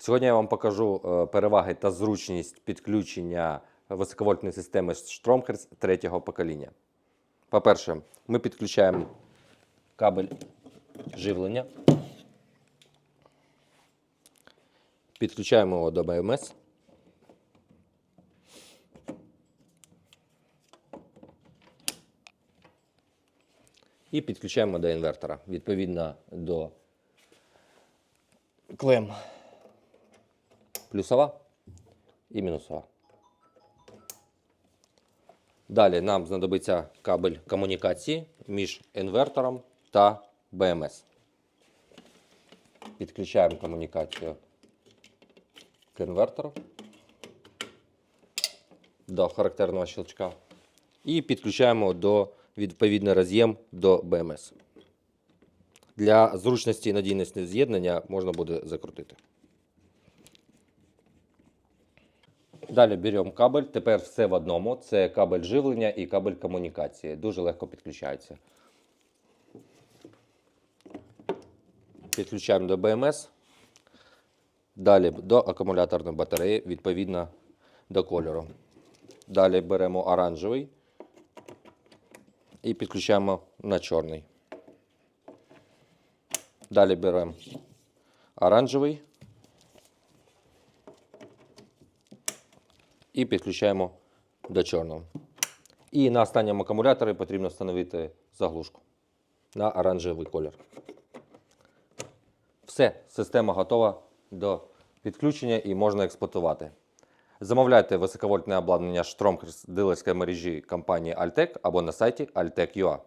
Сьогодні я вам покажу е, переваги та зручність підключення високовольтної системи Stromhertz третього покоління. По-перше, ми підключаємо кабель живлення. Підключаємо його до БМС. І підключаємо до інвертора відповідно до клем плюсова і мінусова. Далі нам знадобиться кабель комунікації між інвертором та БМС. Підключаємо комунікацію к інвертору до характерного щелчка. І підключаємо до відповідний роз'єм до БМС. Для зручності і надійності з'єднання можна буде закрутити. Далі беремо кабель. Тепер все в одному. Це кабель живлення і кабель комунікації. Дуже легко підключається. Підключаємо до БМС. Далі до акумуляторної батареї, відповідно до кольору. Далі беремо оранжевий і підключаємо на чорний. Далі беремо оранжевий і підключаємо до чорного. І на останньому акумуляторі потрібно встановити заглушку на оранжевий колір. Все, система готова до підключення і можна експлуатувати. Замовляйте високовольтне обладнання Stromhertz дилерської мережі компанії Altec або на сайті altec.ua.